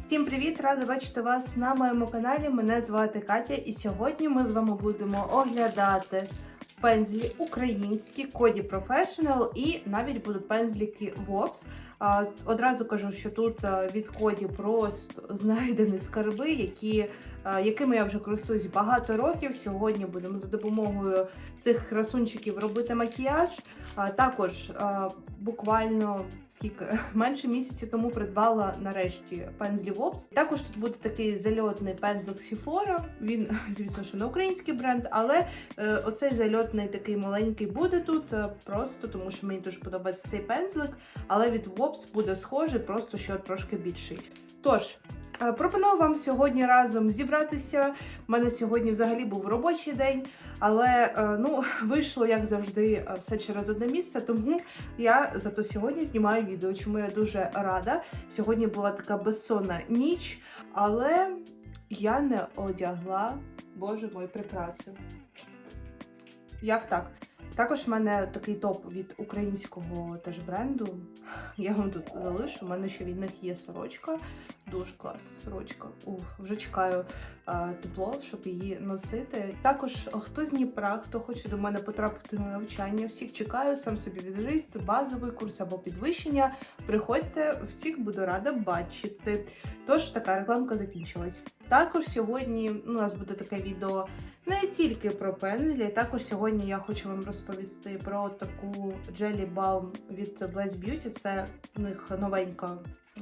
Всім привіт! Рада бачити вас на моєму каналі. Мене звати Катя, і сьогодні ми з вами будемо оглядати пензлі українські Коді Professional і навіть будуть пензліки. А, Одразу кажу, що тут від Коді просто знайдені скарби, які, якими я вже користуюсь багато років. Сьогодні будемо за допомогою цих красунчиків робити макіяж. Також буквально скільки менше місяці тому придбала нарешті пензлі Вопс. Також тут буде такий зальотний пензлик Сіфора. Він, звісно, що не український бренд, але е, оцей зальотний такий маленький буде тут, е, просто тому що мені дуже подобається цей пензлик, але від Вопс буде схожий, просто що трошки більший. Тож. Е, Пропоную вам сьогодні разом зібратися. У мене сьогодні взагалі був робочий день, але е, ну вийшло як завжди е, все через одне місце. Тому я зато сьогодні знімаю відео, чому я дуже рада. Сьогодні була така безсонна ніч, але я не одягла, боже мой, прикраси. Як так? Також в мене такий топ від українського теж бренду. Я вам тут залишу. У мене ще від них є сорочка. Дуже класна сорочка. Ух, вже чекаю а, тепло, щоб її носити. Також хто з Дніпра, хто хоче до мене потрапити на навчання, всіх чекаю, сам собі віджись, базовий курс або підвищення. Приходьте, всіх буду рада бачити. Тож така рекламка закінчилась. Також сьогодні у нас буде таке відео не тільки про пензлі. Також сьогодні я хочу вам розповісти про таку Jelly Balm від Blaze Beauty. Це у них новенька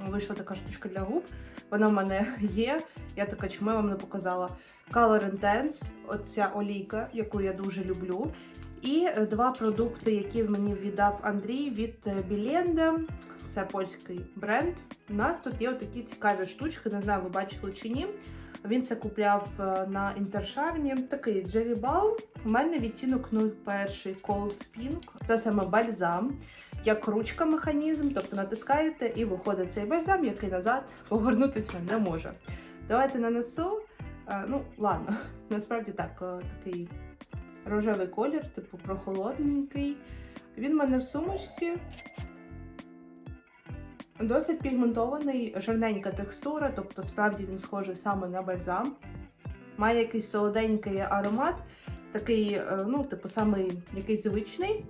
вийшла така штучка для губ. Вона в мене є. Я така, чому я вам не показала. Color Intense, оця олійка, яку я дуже люблю. І два продукти, які мені віддав Андрій від е, Біленде. Це польський бренд. У нас тут є такі цікаві штучки, не знаю, ви бачили чи ні. Він це купляв е, на інтершармі. Такий Jelly Balm. У мене відтінок 01 Cold Pink. Це саме бальзам, як ручка механізм, тобто натискаєте і виходить цей бальзам, який назад повернутися не може. Давайте нанесу. Е, Ну, ладно, насправді так, е, такий рожевий колір, типу прохолодненький. Він в мене в сумочці. Досить пігментований, жирненька текстура, тобто справді він схожий саме на бальзам. Має якийсь солоденький аромат, такий, е, ну, типу, самий якийсь звичний.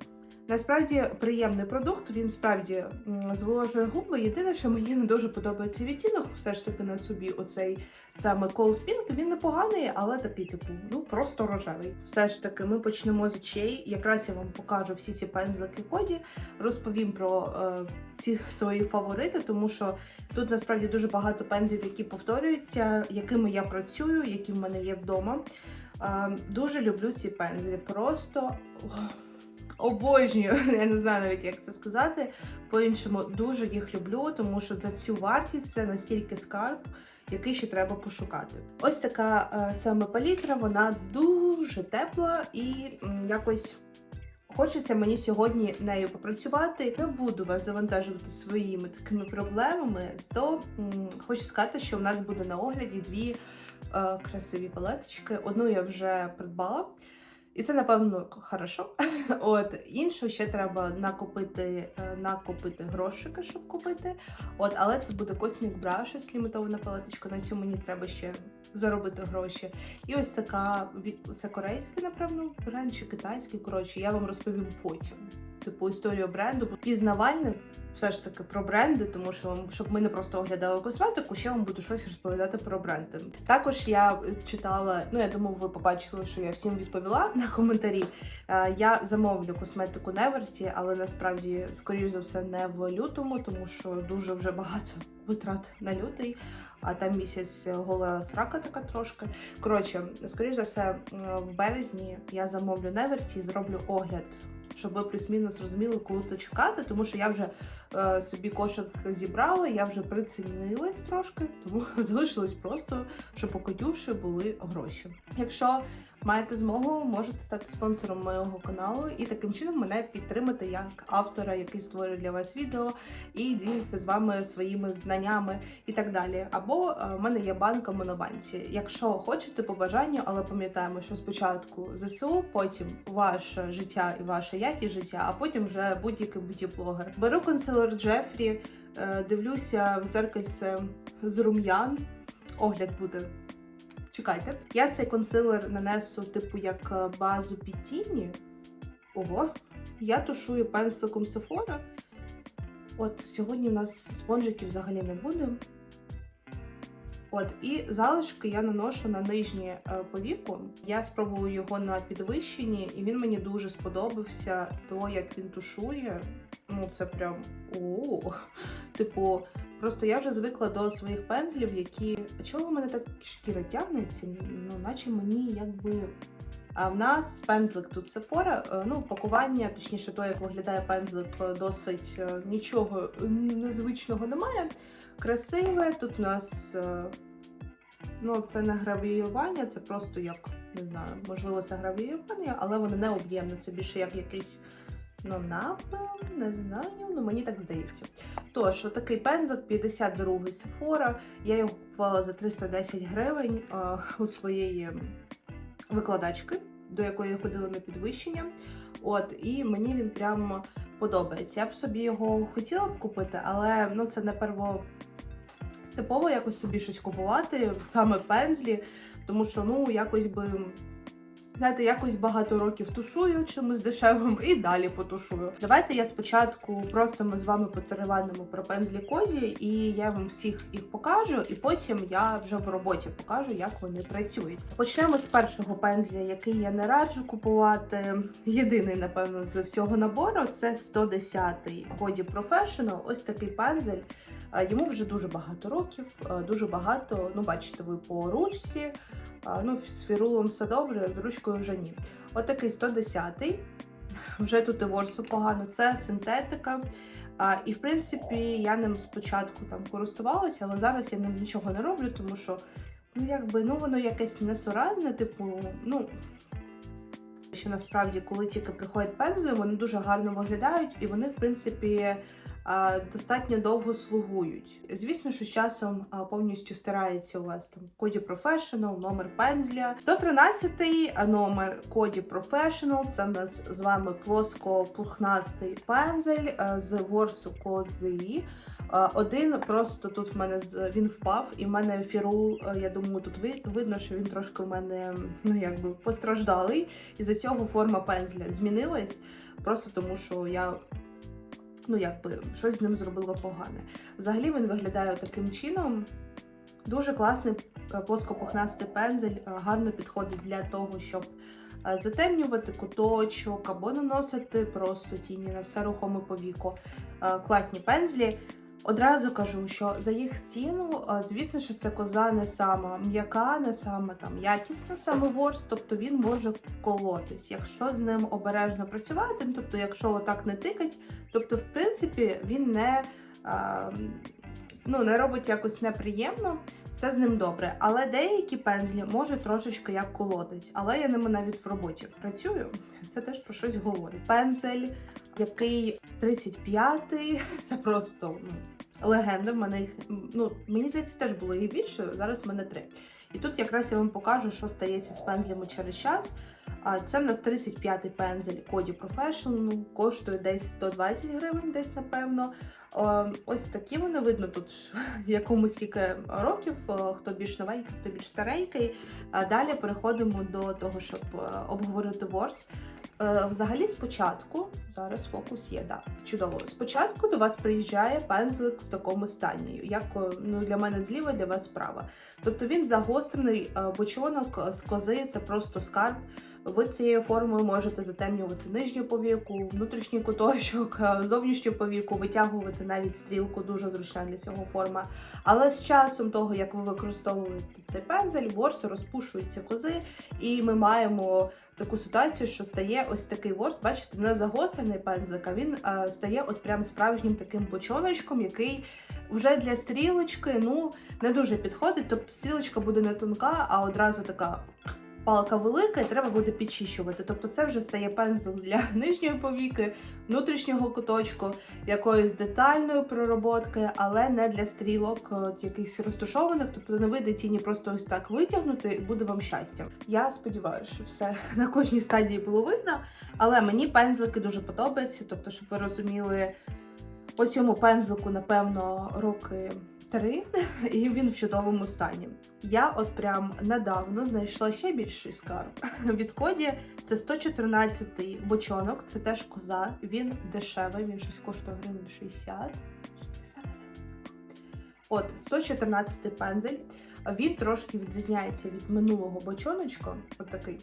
Насправді приємний продукт, він справді зволожує губи. Єдине, що мені не дуже подобається відтінок, все ж таки на собі оцей саме Cold Pink. Він непоганий, але такий, типу, ну просто рожевий. Все ж таки, ми почнемо з очей. Якраз я вам покажу всі ці пензлики коді, розповім про е, ці свої фаворити, тому що тут насправді дуже багато пензлів, які повторюються, якими я працюю, які в мене є вдома. Е, дуже люблю ці пензлі. Просто. ох, Обожнюю, я не знаю навіть як це сказати. По-іншому дуже їх люблю, тому що за цю вартість це настільки скарб, який ще треба пошукати. Ось така е, саме палітра, вона дуже тепла і м, якось. Хочеться мені сьогодні нею попрацювати. Не буду вас завантажувати своїми такими проблемами. Зато м, хочу сказати, що в нас буде на огляді дві е, красиві палеточки. Одну я вже придбала. І це, напевно, хорошо. От іншу ще треба накопити, е, накопити грошики, щоб купити. От, але це буде Cosmic Brushes, лімітована палеточка. На цю мені треба ще заробити гроші. І ось така від це корейський, напевно, бренд чи китайський. Коротше, я вам розповім потім. Типу історію бренду, пізнавальне все ж таки про бренди, тому що щоб ми не просто оглядали косметику, ще вам буду щось розповідати про бренди. Також я читала, ну я думаю, ви побачили, що я всім відповіла на коментарі. Е, Я замовлю косметику Неверті, але насправді, скоріш за все, не в лютому, тому що дуже вже багато витрат на лютий. А там місяць гола срака така трошки. Коротше, скоріш за все, в березні я замовлю Неверті зроблю огляд, щоб ви плюс-мінус розуміли, коли то чекати, тому що я вже е, собі кошик зібрала, я вже прицінилась трошки, тому залишилось просто, щоб у Катюші були гроші. Якщо маєте змогу, можете стати спонсором моєго каналу і таким чином мене підтримати як автора, який створює для вас відео і ділиться з вами своїми знаннями і так далі. Або е, в мене є банка Монобанці. Якщо хочете по бажанню, але пам'ятаємо, що спочатку ЗСУ, потім ваше життя і ваша якість життя, а потім вже будь-який б'юті-блогер. Беру консилер Джефрі. Е, Дивлюся в зеркальце з рум'ян. Огляд буде. Чекайте. Я цей консилер нанесу, типу, як е, базу під тіні. Ого. Я тушую пензликом Sephora. От, сьогодні в нас спонжиків взагалі не буде. От, і залишки я наношу на нижнє е, повіку. Я спробую його на підвищенні, і він мені дуже сподобався. То, як він тушує, ну це прям о. Типу, просто я вже звикла до своїх пензлів, які. Чого в мене так шкіра тягнеться? Ну, наче мені якби. А в нас пензлик тут Sephora, е, ну, пакування, точніше, то, як виглядає пензлик, е, досить нічого незвичного немає. Красиве. Тут у нас, е, ну, це не гравіювання, це просто як, не знаю, можливо, це гравіювання, але воно не об'ємне. Це більше як якийсь, ну, напил, не знаю, ну мені так здається. Тож, отакий пензлик 52 Sephora. Я його купувала за 310 гривень е, у своєї викладачки, до якої я ходила на підвищення. От, і мені він прямо подобається. Я б собі його хотіла б купити, але ну, це не перво степово якось собі щось купувати, саме пензлі, тому що ну якось би. Знаєте, якось багато років тушую чимось дешевим і далі потушую. Давайте я спочатку просто ми з вами потереванимо про пензлі коді, і я вам всіх їх покажу, і потім я вже в роботі покажу, як вони працюють. Почнемо з першого пензля, який я не раджу купувати. Єдиний, напевно, з всього набору це 110-й Коді Professional. Ось такий пензель. Йому вже дуже багато років, дуже багато. Ну, бачите, ви по ручці. Ну, з фірулом все добре, з ручкою вже ні. Отакий 110-й. Вже тут і ворсу погано, це синтетика. А, і в принципі, я ним спочатку там користувалася, але зараз я ним нічого не роблю, тому що ну, якби, ну, воно якесь несуразне, типу, ну. Що насправді, коли тільки приходять пензли, вони дуже гарно виглядають, і вони, в принципі, достатньо довго слугують. Звісно, що з часом повністю стирається у вас там коді Professional, номер пензля. 113 номер коді Professional. Це в нас з вами плоско-пухнастий пензель з ворсу кози. Один просто тут в мене він впав, і в мене фірул, я думаю, тут видно, що він трошки в мене ну якби постраждалий. І за цього форма пензля змінилась, просто тому що я ну якби щось з ним зробило погане. Взагалі він виглядає таким чином. Дуже класний е, плоскопухнастий пензель, е, гарно підходить для того, щоб е, затемнювати куточок або наносити просто тіні на все рухоме повіко. Класні пензлі. Одразу кажу, що за їх ціну, е, звісно, що це коза не сама м'яка, не саме там якісна, саме ворс, тобто він може колотись. Якщо з ним обережно працювати, ну, тобто, якщо отак не тикать, тобто, в принципі, він не, е, ну, не робить якось неприємно, все з ним добре. Але деякі пензлі можуть трошечки як колотись, але я ними навіть в роботі працюю. Це теж про щось говорить. Пензель, який 35-й, це просто ну, легенда. В мене їх ну мені здається, теж було їх більше. Зараз в мене три. І тут якраз я вам покажу, що стається з пензлями через час. Це в нас 35-й пензель Коді Professional, коштує десь 120 гривень, десь напевно. Ось такі вони видно тут якому скільки років, хто більш новенький, хто більш старенький. А Далі переходимо до того, щоб е, обговорити ворс. Е, Взагалі, спочатку, зараз фокус є, да, чудово. Спочатку до вас приїжджає пензлик в такому стані, як ну, для мене зліва, для вас справа. Тобто він загострений е, бочонок з кози, це просто скарб. Ви цією формою можете затемнювати нижню повіку, внутрішній куточок, е, зовнішню повіку, витягувати навіть стрілку, дуже зручна для цього форма. Але з часом того, як ви використовуєте цей пензель, ворс розпушується кози, і ми маємо таку ситуацію, що стає ось такий ворс, бачите, не загострений пензлик, а він а, стає от прям справжнім таким бочоночком, який вже для стрілочки ну не дуже підходить. Тобто стрілочка буде не тонка, а одразу така. Палка велика і треба буде підчищувати. Тобто це вже стає пензлик для нижньої повіки, внутрішнього куточку, якоїсь детальної пророботки, але не для стрілок е, якихось розташованих. Тобто не вийде тіні просто ось так витягнути і буде вам щастя. Я сподіваюся, що все на кожній стадії було видно, але мені пензлики дуже подобаються. Тобто, щоб ви розуміли. Ось цьому пензлику, напевно, роки три, і він в чудовому стані. Я от прям недавно знайшла ще більший скарб. Від коді це 114 бочонок, це теж коза. Він дешевий, він щось коштує гривень 60. 60 От 114 пензель. Він трошки відрізняється від минулого бочоночка. От такий.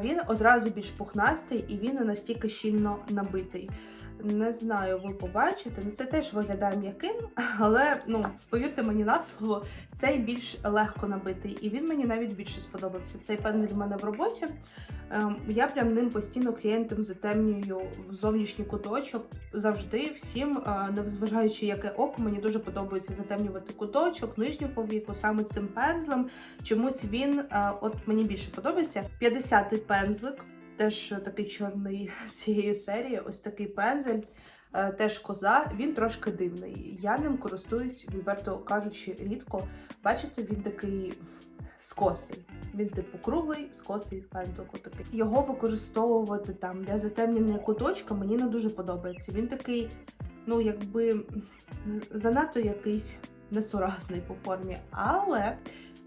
Він одразу більш пухнастий і він настільки щільно набитий. Не знаю, ви побачите. Ну це теж виглядає м'яким, але ну повірте мені на слово, цей більш легко набитий, і він мені навіть більше сподобався. Цей пензель в мене в роботі. Ем, Я прям ним постійно клієнтам затемнюю в зовнішній куточок. Завжди всім, е, незважаючи яке око, мені дуже подобається затемнювати куточок, нижню повіку, саме цим пензлем. Чомусь він е, от мені більше подобається. 50-й пензлик, теж такий чорний з цієї серії. Ось такий пензель. е, Теж коза, він трошки дивний. Я ним користуюсь, відверто кажучи, рідко. Бачите, він такий скосий. Він типу круглий, скосий пензлик. Отакий. Його використовувати там для затемнення куточка мені не дуже подобається. Він такий, ну якби занадто якийсь несуразний по формі. Але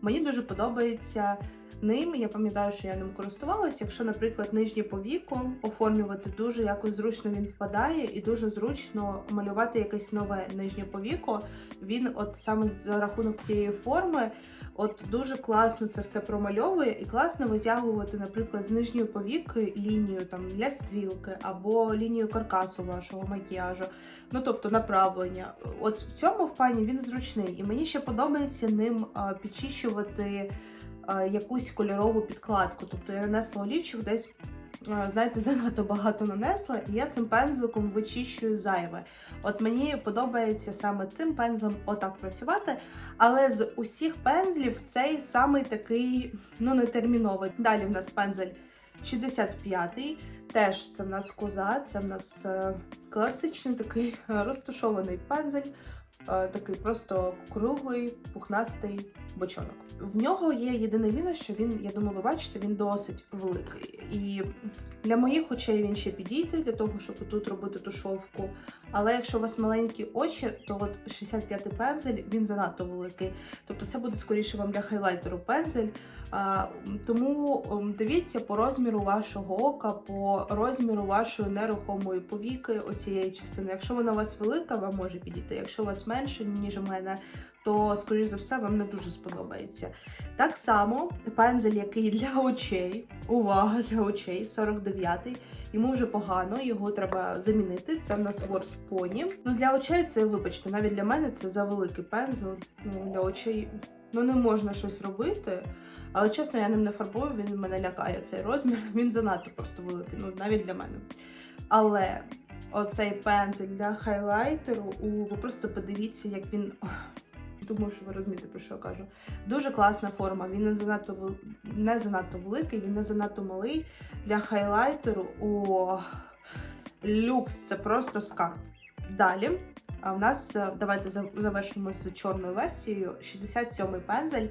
мені дуже подобається ним. Я пам'ятаю, що я ним користувалася. Якщо, наприклад, нижнє повіку оформлювати дуже якось зручно він впадає, і дуже зручно малювати якесь нове нижнє повіко. Він, от саме за рахунок цієї форми, от дуже класно це все промальовує, і класно витягувати, наприклад, з нижньої повіки лінію там для стрілки або лінію каркасу вашого макіяжу. Ну тобто направлення. От в цьому плані він зручний, і мені ще подобається ним підчищувати якусь кольорову підкладку. Тобто я нанесла олівчик десь. Знаєте, занадто багато нанесла, і я цим пензликом вичищую зайве. От мені подобається саме цим пензлем отак працювати, але з усіх пензлів цей самий такий, ну, не терміновий. Далі в нас пензель 65-й. Теж це в нас коза, це в нас е, класичний такий е, розташований пензель, е, такий просто круглий, пухнастий бочонок. В нього є єдиний мінус, що він, я думаю, ви бачите, він досить великий. І для моїх очей він ще підійде для того, щоб тут робити тушовку. Але якщо у вас маленькі очі, то от 65-й пензель він занадто великий. Тобто це буде скоріше вам для хайлайтеру пензель. Тому дивіться по розміру вашого ока, по розміру вашої нерухомої повіки оцієї частини. Якщо вона у вас велика, вам може підійти. Якщо у вас менше, ніж у мене, то, скоріш за все, вам не дуже сподобається. Так само пензель, який для очей, увага для очей, 49-й. Йому вже погано, його треба замінити. Це в нас Ворс Pony. Ну для очей це, вибачте, навіть для мене це за великий пензел. Ну, для очей ну не можна щось робити. Але чесно, я ним не фарбую, він мене лякає цей розмір. Він занадто просто великий, ну навіть для мене. Але оцей пензель для хайлайтеру, у, ви просто подивіться, як він. Думаю, що ви розумієте, про що я кажу. Дуже класна форма. Він не занадто не занадто великий, він не занадто малий. Для хайлайтеру о, люкс це просто скарб. Далі. А в нас е, давайте за- завершимо з чорною версією. 67-й пензель.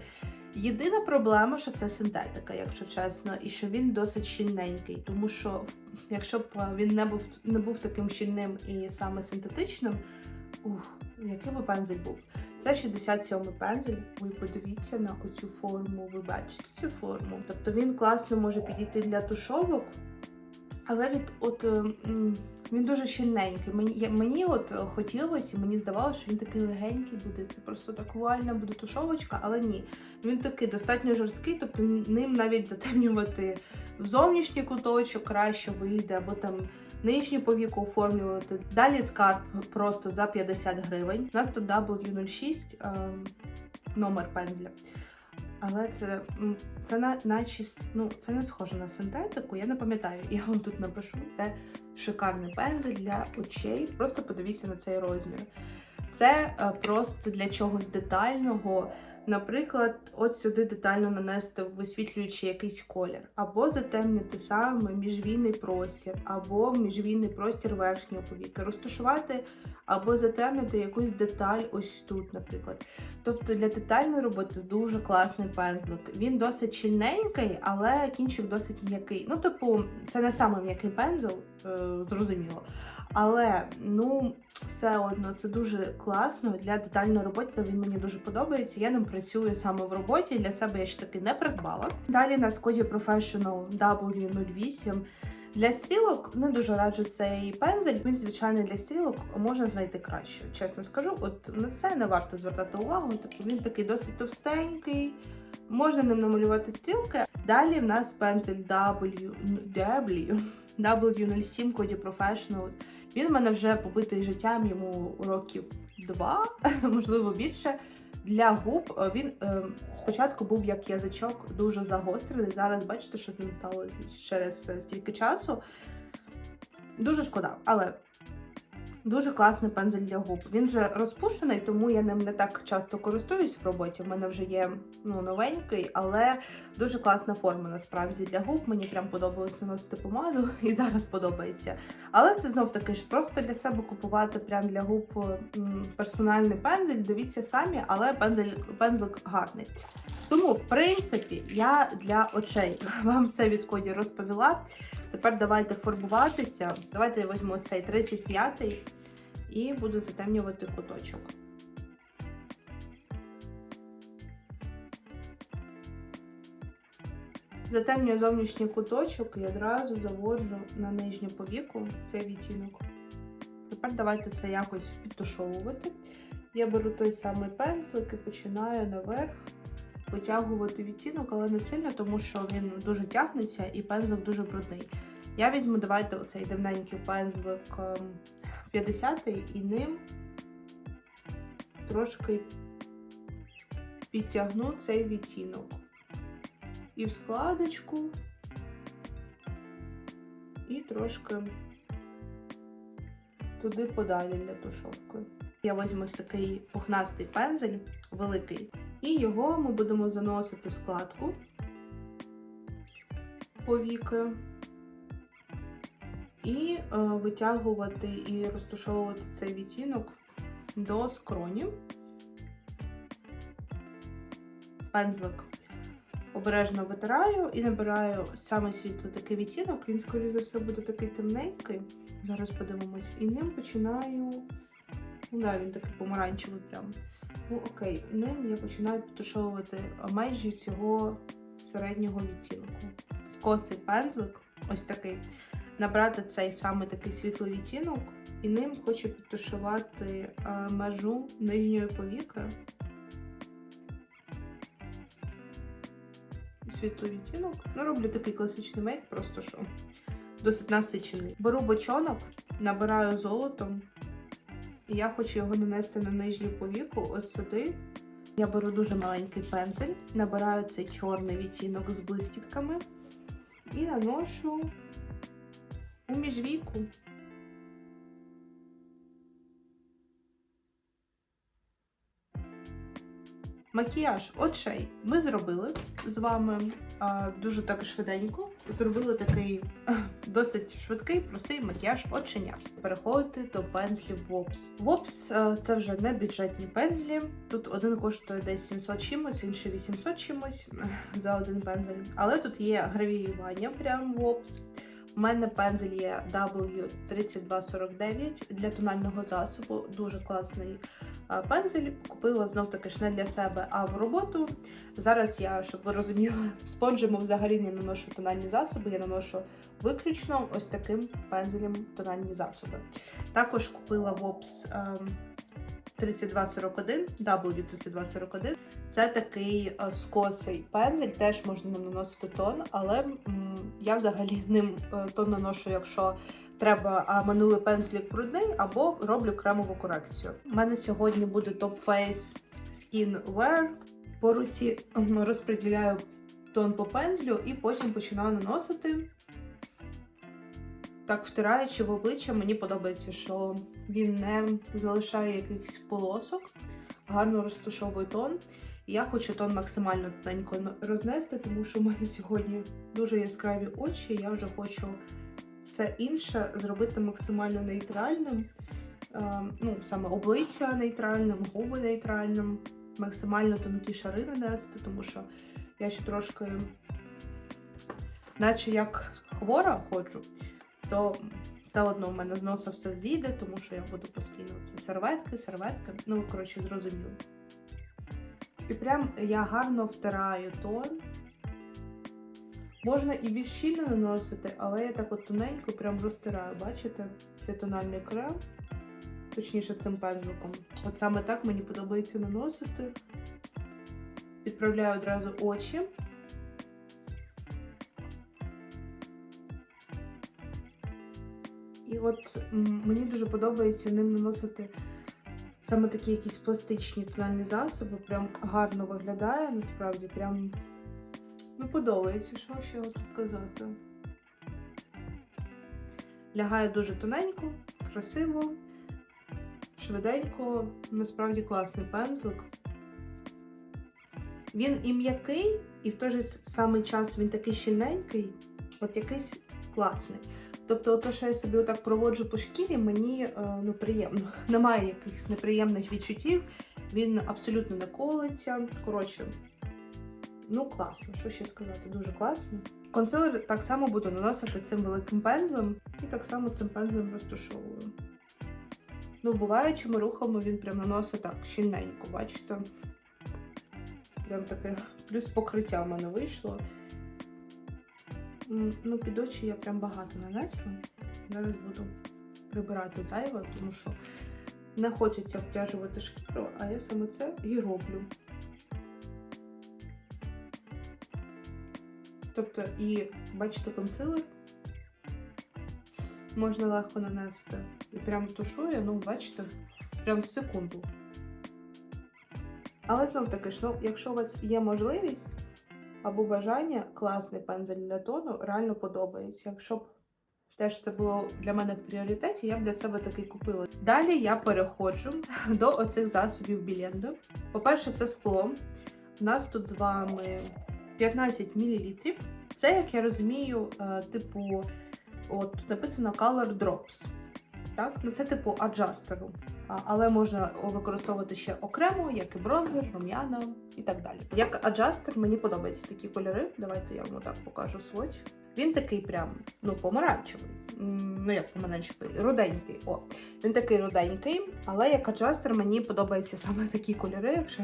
Єдина проблема, що це синтетика, якщо чесно, і що він досить щільненький. Тому що якщо б е, він не був не був таким щільним і саме синтетичним, ух, який би пензель був. Це 67-й пензель. Ви подивіться на оцю форму, ви бачите цю форму. Тобто він класно може підійти для тушовок, але від от. Е, він дуже щільненький. Мені, мені от хотілося, мені здавалося, що він такий легенький буде. Це просто так вуальна буде тушовочка, але ні. Він такий достатньо жорсткий, тобто ним навіть затемнювати в зовнішній куточок краще вийде, або там нижню повіку оформлювати. Далі скарб просто за 50 гривень. У нас тут W06 ем, номер пензля. Але це, це на, наче ну, це не схоже на синтетику, я не пам'ятаю. Я вам тут напишу. Це шикарний пензель для очей. Просто подивіться на цей розмір. Це е, просто для чогось детального. Наприклад, от сюди детально нанести висвітлюючи якийсь колір, або затемнити саме міжвійний простір, або міжвійний простір верхнього повіки, розташувати або затемнити якусь деталь ось тут, наприклад. Тобто для детальної роботи дуже класний пензлик. Він досить щільненький, але кінчик досить м'який. Ну, типу, це не саме м'який пензл, е, зрозуміло. Але ну, все одно це дуже класно для детальної роботи. Він мені дуже подобається. Я ним працюю саме в роботі. Для себе я ще таки не придбала. Далі на Скоді Professional W08. Для стрілок не дуже раджу цей пензель. Він, звичайно, для стрілок можна знайти краще. Чесно скажу, от на це не варто звертати увагу. Тобто він такий досить товстенький. Можна ним намалювати стрілки. Далі в нас пензель W, W07 Коді Professional. Він в мене вже побитий життям, йому років два, можливо більше. Для губ е, він е, спочатку був як язичок дуже загострений. Зараз бачите, що з ним сталося через е, стільки часу. Дуже шкода, але дуже класний пензель для губ. Він вже розпущений, тому я ним не так часто користуюсь в роботі. У мене вже є ну, новенький, але дуже класна форма насправді для губ. Мені прям подобалося носити помаду і зараз подобається. Але це знов таки ж просто для себе купувати прям для губ персональний пензель. Дивіться самі, але пензель, пензлик гарний. Тому, в принципі, я для очей вам все від коді розповіла. Тепер давайте фарбуватися. Давайте я візьму цей 35-й і буду затемнювати куточок. Затемнюю зовнішній куточок і одразу заводжу на нижню повіку цей відтінок. Тепер давайте це якось підтушовувати. Я беру той самий пензлик і починаю наверх витягувати відтінок, але не сильно, тому що він дуже тягнеться і пензлик дуже брудний. Я візьму, давайте оцей давненький пензлик ем, 50-й і ним трошки підтягну цей відтінок. І в складочку, і трошки туди подалі для тушовки. Я візьму ось такий пухнастий пензель, великий, і його ми будемо заносити в складку повіки і е, витягувати і розташовувати цей відтінок до скронів. Пензлик обережно витираю і набираю саме світлий такий відтінок. Він, скоріше за все, буде такий темненький. Зараз подивимось. І ним починаю. Ну, да, він такий помаранчевий прям. Ну, окей, ним я починаю підтушовувати межі цього середнього відтінку. Скосий пензлик, ось такий. Набрати цей саме такий світлий відтінок, і ним хочу підтушувати е, межу нижньої повіки. Світлий відтінок. Ну, роблю такий класичний мейк, просто що досить насичений. Беру бочонок, набираю золотом, і я хочу його нанести на нижню повіку, ось сюди. Я беру дуже маленький пензель, набираю цей чорний відтінок з блискітками і наношу у міжвійку. Макіяж очей ми зробили з вами а, дуже так швиденько. Зробили такий досить швидкий, простий макіяж оченят. Переходити до пензлів Вопс. Вопс це вже не бюджетні пензлі. Тут один коштує десь 700 чимось, інший 800 чимось за один пензель. Але тут є гравіювання прям Вопс. У мене пензель є W3249 для тонального засобу. Дуже класний пензель. Купила знов таки ж не для себе, а в роботу. Зараз я, щоб ви розуміли, спонжем взагалі не наношу тональні засоби, я наношу виключно ось таким пензелем тональні засоби. Також купила Wops ем, 3241, W3241. Це такий е, скосий пензель, теж можна ним наносити тон, але м, я взагалі ним е, тон наношу, якщо треба а минулий пензлик брудний, або роблю кремову корекцію. У мене сьогодні буде Top Face Skin Wear. По руці розподіляю тон по пензлю і потім починаю наносити. Так, втираючи в обличчя, мені подобається, що він не залишає якихось полосок, гарно розташовує тон. Я хочу тон максимально тоненько рознести, тому що в мене сьогодні дуже яскраві очі. Я вже хочу все інше зробити максимально нейтральним. Е, ну, саме обличчя нейтральним, губи нейтральним, максимально тонкі шари нанести, тому що я ще трошки, наче як хвора ходжу, то все одно в мене з носа все зійде, тому що я буду постійно це серветки, серветки. Ну, коротше, зрозуміло. І прям я гарно втираю тон. Можна і більш щільно наносити, але я так от тоненько прям розтираю. Бачите? Це тональний крем, точніше цим пензликом. От саме так мені подобається наносити. Підправляю одразу очі. І от мені дуже подобається ним наносити саме такі якісь пластичні тональні засоби. Прям гарно виглядає, насправді, прям ну, подобається, що ще тут казати. Лягає дуже тоненько, красиво, швиденько, насправді класний пензлик. Він і м'який, і в той же самий час він такий щільненький, от якийсь класний. Тобто, то, що я собі отак проводжу по шкірі, мені е, ну, приємно. Немає якихось неприємних відчуттів, він абсолютно не колиться. Коротше, ну класно, що ще сказати, дуже класно. Консилер так само буду наносити цим великим пензлем і так само цим пензлем розташовую. Ну, буваючими рухами він прям наносить так щільненько, бачите? Прям таке плюс покриття в мене вийшло. Ну, під очі я прям багато нанесла. Зараз буду прибирати зайве, тому що не хочеться обтяжувати шкіру, а я саме це і роблю. Тобто, і бачите, консилер можна легко нанести. І прям тушує, ну, бачите, прям в секунду. Але знов таки ну, якщо у вас є можливість або бажання, класний пензель для тону реально подобається. Якщо б теж це було для мене в пріоритеті, я б для себе такий купила. Далі я переходжу до оцих засобів Біленда. По-перше, це скло. У нас тут з вами 15 мл. Це, як я розумію, е, типу, от тут написано Color Drops. Так? Ну, це типу аджастеру. Але можна використовувати ще окремо, як і бронзер, рум'яна і так далі. Як аджастер, мені подобаються такі кольори. Давайте я вам так покажу сводч. Він такий прям ну, помаранчевий. Ну, як помаранчевий, руденький. О, він такий руденький, але як аджастер мені подобаються саме такі кольори, якщо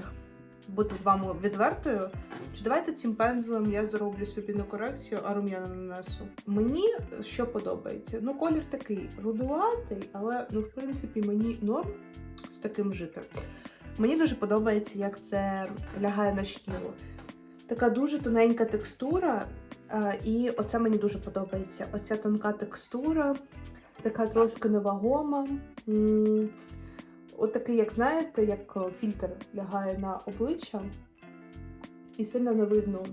бути з вами відвертою. Чи давайте цим пензлем я зроблю собі на корекцію, а рум'яна нанесу. Мені що подобається? Ну, колір такий рудуватий, але ну, в принципі мені норм з таким жити. Мені дуже подобається, як це лягає на шкіру. Така дуже тоненька текстура, е, і оце мені дуже подобається. Оця тонка текстура, така трошки невагома. От такий, як знаєте, як е, фільтр лягає на обличчя, і сильно не видно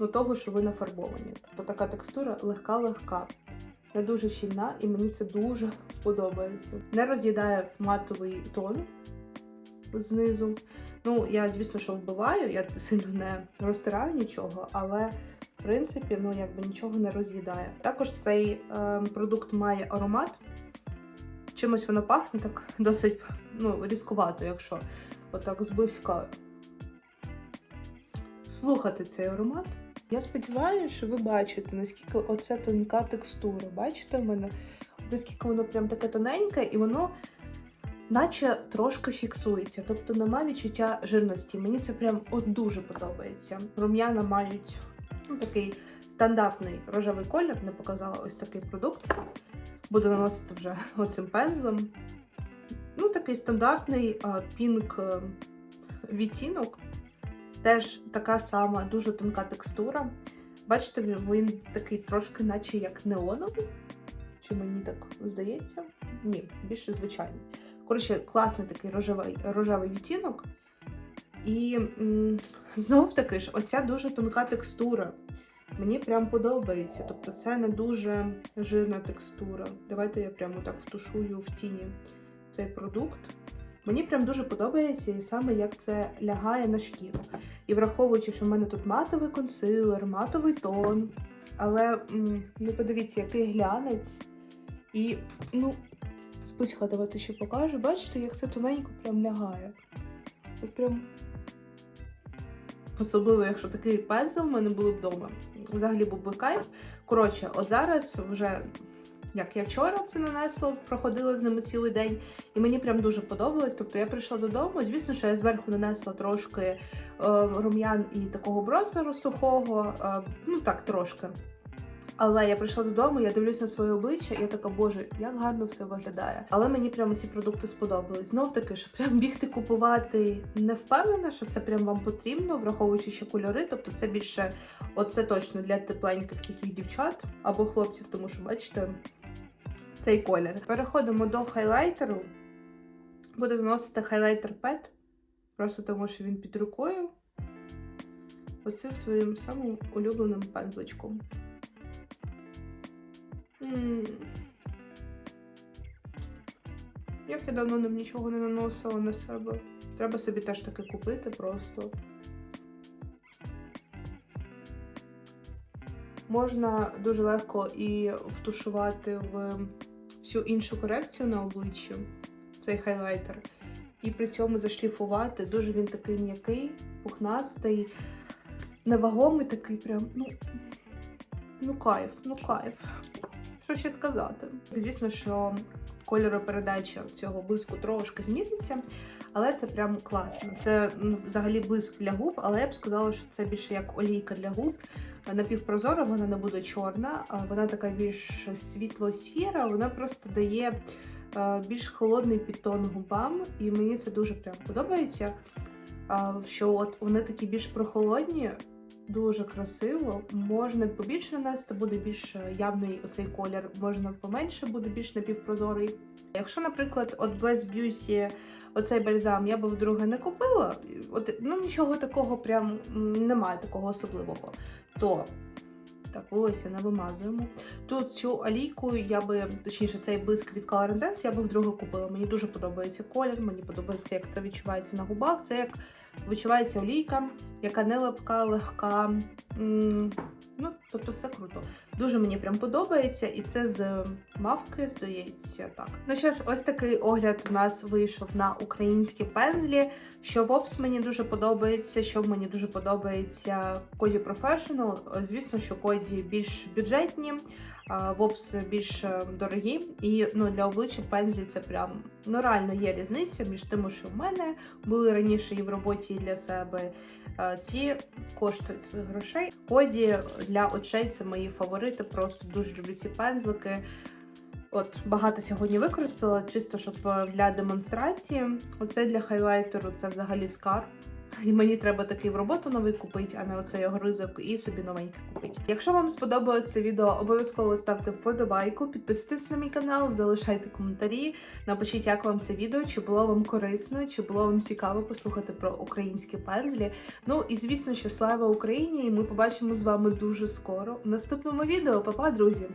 ну, того, що ви нафарбовані. Тобто така текстура легка-легка, не дуже щільна, і мені це дуже подобається. Не роз'їдає матовий тон знизу. Ну, я, звісно, що вбиваю, я сильно не розтираю нічого, але в принципі, ну якби нічого не роз'їдає. Також цей е, продукт має аромат. Чимось воно пахне так досить ну, різкувато, якщо отак зблизька слухати цей аромат. Я сподіваюся, що ви бачите, наскільки оце тонка текстура. Бачите в мене? Наскільки воно прям таке тоненьке, і воно наче трошки фіксується. Тобто нема відчуття жирності. Мені це прям от дуже подобається. Рум'яна мають ну, такий стандартний рожевий колір, не показала ось такий продукт. Буду наносити вже оцим пензлем. Ну, такий стандартний пінк е, відтінок. Теж така сама, дуже тонка текстура. Бачите, він такий трошки, наче як неоновий. Чи мені так здається? Ні, більше звичайний. Коротше, класний такий рожевий, рожевий відтінок. І знов таки ж, оця дуже тонка текстура. Мені прям подобається. Тобто це не дуже жирна текстура. Давайте я прямо так втушую в тіні цей продукт. Мені прям дуже подобається і саме як це лягає на шкіру. І враховуючи, що в мене тут матовий консилер, матовий тон, але ну подивіться, який глянець. І ну, списька давайте ще покажу. Бачите, як це тоненько прям лягає. От прям. Особливо, якщо такий пензел в мене було вдома. Взагалі був би кайф. Коротше, от зараз вже, як я вчора це нанесла, проходила з ними цілий день, і мені прям дуже подобалось. Тобто я прийшла додому, звісно, що я зверху нанесла трошки е, рум'ян і такого бронзеру сухого, е, ну так, трошки. Але я прийшла додому, я дивлюсь на своє обличчя, і я така, боже, як гарно все виглядає. Але мені прямо ці продукти сподобались. Знов таки, що прям бігти купувати не впевнена, що це прям вам потрібно, враховуючи ще кольори. Тобто це більше, оце точно для тепленьких таких дівчат або хлопців, тому що бачите цей колір. Переходимо до хайлайтеру. Буду наносити хайлайтер Pet, просто тому що він під рукою. Оцим своїм самим улюбленим пензличком. Як я давно ним нічого не наносила на себе. Треба собі теж таки купити просто. Можна дуже легко і втушувати в всю іншу корекцію на обличчі цей хайлайтер. І при цьому зашліфувати. Дуже він такий м'який, пухнастий, невагомий такий прям, ну, ну кайф, ну кайф. Що ще сказати? Звісно, що кольоропередача цього блиску трошки зміниться, але це прям класно. Це ну, взагалі блиск для губ, але я б сказала, що це більше як олійка для губ. Напівпрозора, вона не буде чорна, вона така більш світло-сіра, вона просто дає е, більш холодний підтон губам, і мені це дуже прям подобається. Що от вони такі більш прохолодні, дуже красиво. Можна побільше нанести, буде більш явний оцей колір, можна поменше, буде більш напівпрозорий. Якщо, наприклад, от Bless Beauty оцей бальзам я би вдруге не купила, от, ну нічого такого прям немає такого особливого, то так, волосся не вимазуємо. Тут цю олійку я би, точніше, цей блиск від Color Dance я би вдруге купила. Мені дуже подобається колір, мені подобається, як це відчувається на губах. Це як відчувається олійка, яка не липка, легка. Ну, тобто все круто. Дуже мені прям подобається, і це з мавки, здається, так. Ну що ж, ось такий огляд у нас вийшов на українські пензлі. Що Вопс мені дуже подобається, що мені дуже подобається Коді Professional. Звісно, що Коді більш бюджетні, Вопс більш е, дорогі. І ну, для обличчя пензлі це прям ну реально є різниця між тими, що в мене були раніше і в роботі для себе. Е, Ці коштують своїх грошей. Коді для очей це мої фаворити. Просто дуже люблю ці пензлики. От багато сьогодні використала, чисто щоб е, для демонстрації. Оце для хайлайтеру це взагалі скарб. І мені треба такий в роботу новий купити, а не оцей огризок, і собі новенький купити. Якщо вам сподобалось це відео, обов'язково ставте вподобайку, підписуйтесь на мій канал, залишайте коментарі, напишіть, як вам це відео, чи було вам корисно, чи було вам цікаво послухати про українські пензлі. Ну і звісно, що слава Україні! І ми побачимо з вами дуже скоро в наступному відео. Па-па, друзі!